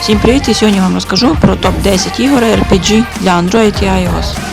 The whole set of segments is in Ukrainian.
Всім привіт! І сьогодні вам розкажу про топ-10 ігор RPG для Android і iOS.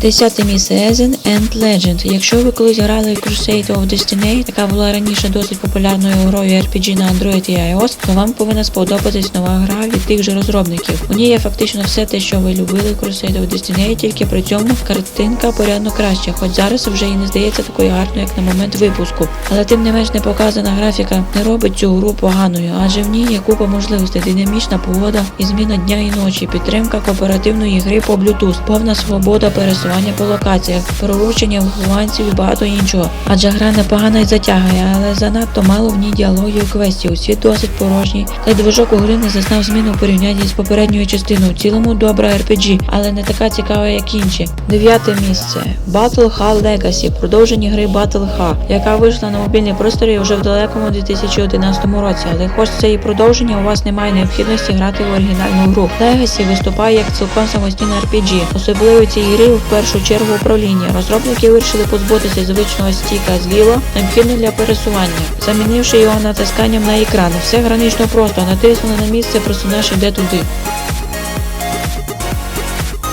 Десяте місце Ezen and Legend. Якщо ви колись грали Crusade of Destiny, яка була раніше досить популярною грою RPG на Android і iOS, то вам повинна сподобатись нова гра від тих же розробників. У ній є фактично все те, що ви любили Crusade of Destiny, тільки при цьому картинка порядно краща, хоч зараз вже і не здається такою гарною, як на момент випуску. Але тим не менш непоказана графіка не робить цю гру поганою, адже в ній є купа можливостей, динамічна погода і зміна дня і ночі, підтримка кооперативної гри по Bluetooth, повна свобода пересування по локаціях, проручення вихованців і багато іншого. Адже гра непогана і затягує, але занадто мало в ній діалогів і квестів. Світ досить порожній. Та движок у гри не зазнав зміну у порівнянні з попередньою частиною. В цілому добра RPG, але не така цікава, як інші. Дев'яте місце Battle H Legacy, продовження гри Battle H, яка вийшла на мобільні просторі вже в далекому 2011 році. Але хоч це і продовження, у вас немає необхідності грати в оригінальну гру. Legacy виступає як цілком самостійна RPG. Особливо цієї гри в першу чергу управління. Розробники вирішили позбутися звичного стіка зліва, необхідно для пересування, замінивши його натисканням на екран. Все гранично просто, натиснули на місце, просунеш іде туди.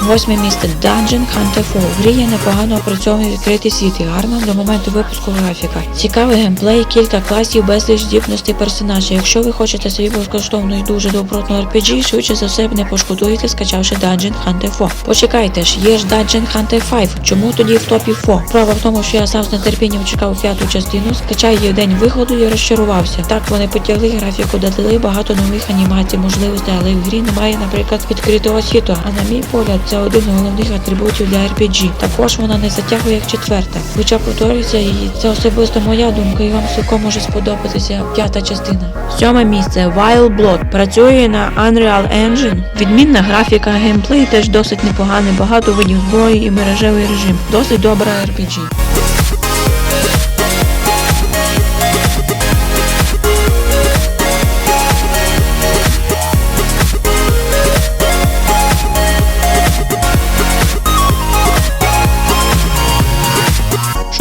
Восьме місце Dungeon Hunter 4. В грі є непогано опрацьований відкритий світ і гарна до моменту випуску графіка. Цікавий геймплей, кілька класів, безліч здібностей персонажа. Якщо ви хочете собі безкоштовну і дуже добротну RPG, швидше за все не пошкодуєте, скачавши Dungeon Hunter 4. Почекайте ж, є ж Dungeon Hunter 5. Чому тоді в топі 4? Справа в тому, що я сам з нетерпінням чекав п'яту частину, скачав її в день виходу і розчарувався. Так вони потягли графіку, додали багато нових анімацій, можливостей, але в грі немає, наприклад, відкритого світу. А на мій погляд, це один з головних атрибутів для RPG. Також вона не затягує як четверта. Хоча повторюється, її. це особисто моя думка, і вам цілком може сподобатися п'ята частина. Сьоме місце Wild Blood. Працює на Unreal Engine. Відмінна графіка, геймплей теж досить непоганий, багато видів зброї і мережевий режим. Досить добра RPG.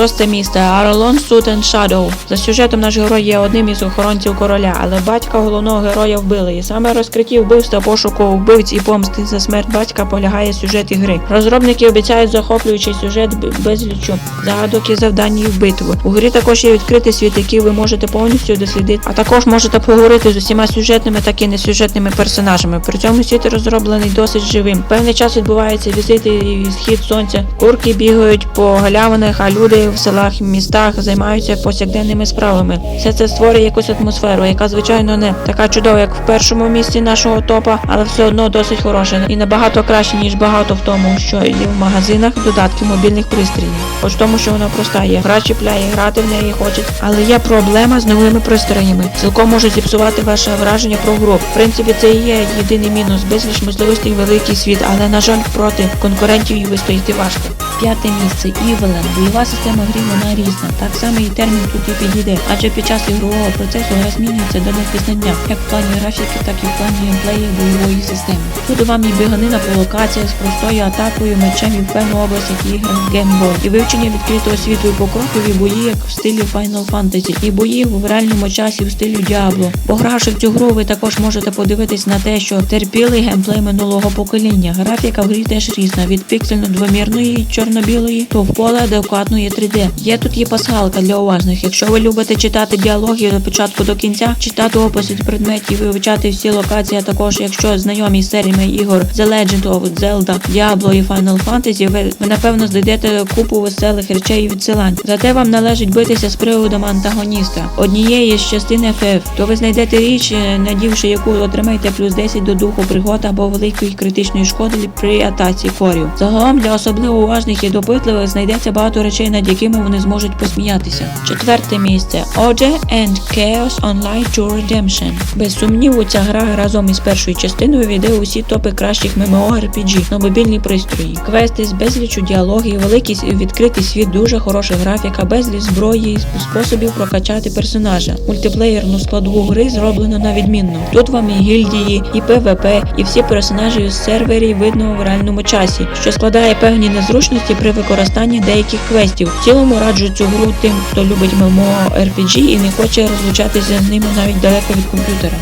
Шосте місце Suit and Shadow. За сюжетом наш герой є одним із охоронців короля, але батька головного героя вбили. І саме розкритті вбивства пошуку вбивць і помсти за смерть батька полягає сюжет ігри. Розробники обіцяють захоплюючий сюжет безлічу загадок і завдань і в битву. У грі також є відкритий світ, який ви можете повністю дослідити, а також можете поговорити з усіма сюжетними та і несюжетними персонажами. При цьому світ розроблений досить живим. Певний час відбуваються візити і схід сонця. Курки бігають по галявинах, а люди в селах і містах займаються повсякденними справами. Все це створює якусь атмосферу, яка звичайно не така чудова, як в першому місці нашого топа, але все одно досить хороша і набагато краще, ніж багато в тому, що є в магазинах додатків мобільних пристроїв. Хоч тому, що вона проста є. Гра чіпляє, грати в неї хочуть, але є проблема з новими пристроями. Цілком може зіпсувати ваше враження про гру. В принципі, це і є єдиний мінус, безліч можливостей великий світ, але на жаль, проти конкурентів її вистояти важко. П'яте місце Івелен. Бойова система грі вона різна. Так само і термін тут і підійде. Адже під час ігрового процесу гра змінюється до непізнання, як в плані графіки, так і в плані геймплею бойової системи. Тут вам і біганина по локаціях з простою атакою, мечем і в певну область, як ігри Game Boy. І вивчення відкритого світу і покрокові бої, як в стилі Final Fantasy, і бої в реальному часі в стилі Diablo. Погравши в цю гру, ви також можете подивитись на те, що терпілий геймплей минулого покоління. Графіка в грі теж різна від піксельно-двомірної чорно-білої до вполе адекватної 3D. Є тут і пасхалка для уважних. Якщо ви любите читати діалоги від початку до кінця, читати описи предметів і вивчати всі локації, а також якщо знайомі з серіями ігор The Legend of Zelda, Diablo і Final Fantasy, ви, ви напевно знайдете купу веселих речей і відсилань. Зате вам належить битися з приводом антагоніста. Однієї з частин FF, то ви знайдете річ, е, надівши яку отримаєте плюс 10 до духу пригод або великої критичної шкоди при атаці корів. Загалом для особливо уважних і допитливих знайдеться багато речей, над якими вони зможуть посміятися. Четверте місце Ode and Chaos Online Tour Redemption. Без сумніву, ця гра разом із першою частиною війде у всі топи кращих MMORPG на мобільні пристрої. Квести з безлічу діалогів, великий і відкритий світ, дуже хороша графіка, безліч зброї і способів прокачати персонажа. Мультиплеєрну складову гри зроблено на відмінно. Тут вам і гільдії, і ПВП, і всі персонажі з серверів видно в реальному часі, що складає певні незручності при використанні деяких квестів. Цілому раджу цю гру тим, хто любить MMORPG і не хоче розлучатися з ними навіть далеко від комп'ютера.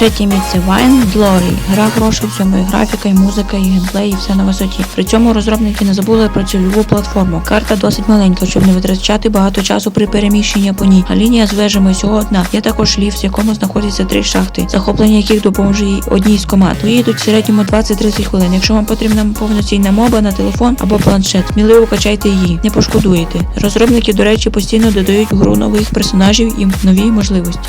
Третє місце Wine Glory. Гра хороша в цьому і графіка, і музика, і геймплей, і все на висоті. При цьому розробники не забули про цільову платформу. Карта досить маленька, щоб не витрачати багато часу при переміщенні по ній. А лінія з вежами всього одна. Є також ліфт, в якому знаходяться три шахти, захоплення яких допоможе одній з команд. Виїдуть в середньому 20-30 хвилин. Якщо вам потрібна повноцінна моба на телефон або планшет, сміливо качайте її, не пошкодуєте. Розробники, до речі, постійно додають в гру нових персонажів і нові можливості.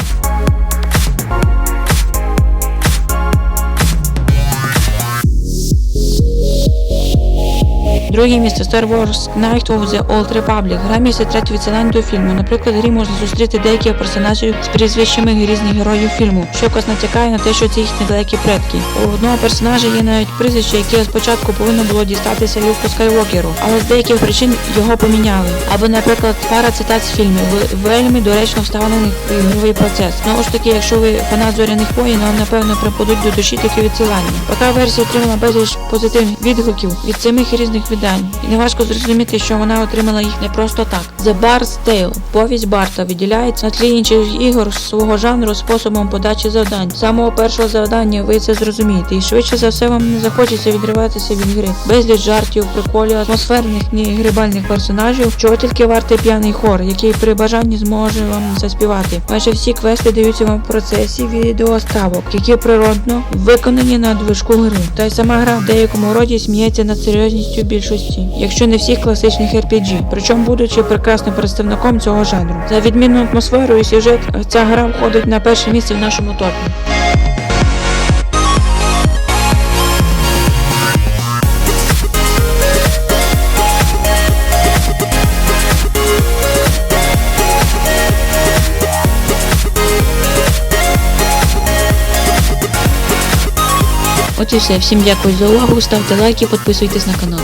Друге місце Star Wars Knight of the Old Republic. Гра місце третю відсилань до фільму. Наприклад, грі можна зустріти деяких персонажів з прізвищами різних героїв фільму, що якось натякає на те, що це їхні далекі предки. У одного персонажа є навіть прізвище, яке спочатку повинно було дістатися Люку Скайуокеру, але з деяких причин його поміняли. Або, наприклад, пара цитат з фільмів, вельми доречно вставлених в ігровий процес. Знову ж таки, якщо ви фанат зоряних воїн, вам напевно припадуть до душі такі відсилання. Така версія отримала безліч позитивних відгуків від самих різних видань. І неважко зрозуміти, що вона отримала їх не просто так. The Bar's Tale, повість Барта, виділяється на тлі інших ігор свого жанру способом подачі завдань. З самого першого завдання ви це зрозумієте, і швидше за все вам не захочеться відриватися від гри. Безліч жартів, приколів, атмосферних ні грибальних персонажів, чого тільки вартий п'яний хор, який при бажанні зможе вам заспівати. Майже всі квести даються вам в процесі відеоставок, які природно виконані на движку гри. Та й сама гра в деякому роді сміється над серйозністю більшості, якщо не всіх класичних RPG, причому будучи прекрасним представником цього жанру. За відмінну атмосферу і сюжет ця гра входить на перше місце в нашому топі. От і все. Всім дякую за увагу. Ставте лайки, підписуйтесь на канал.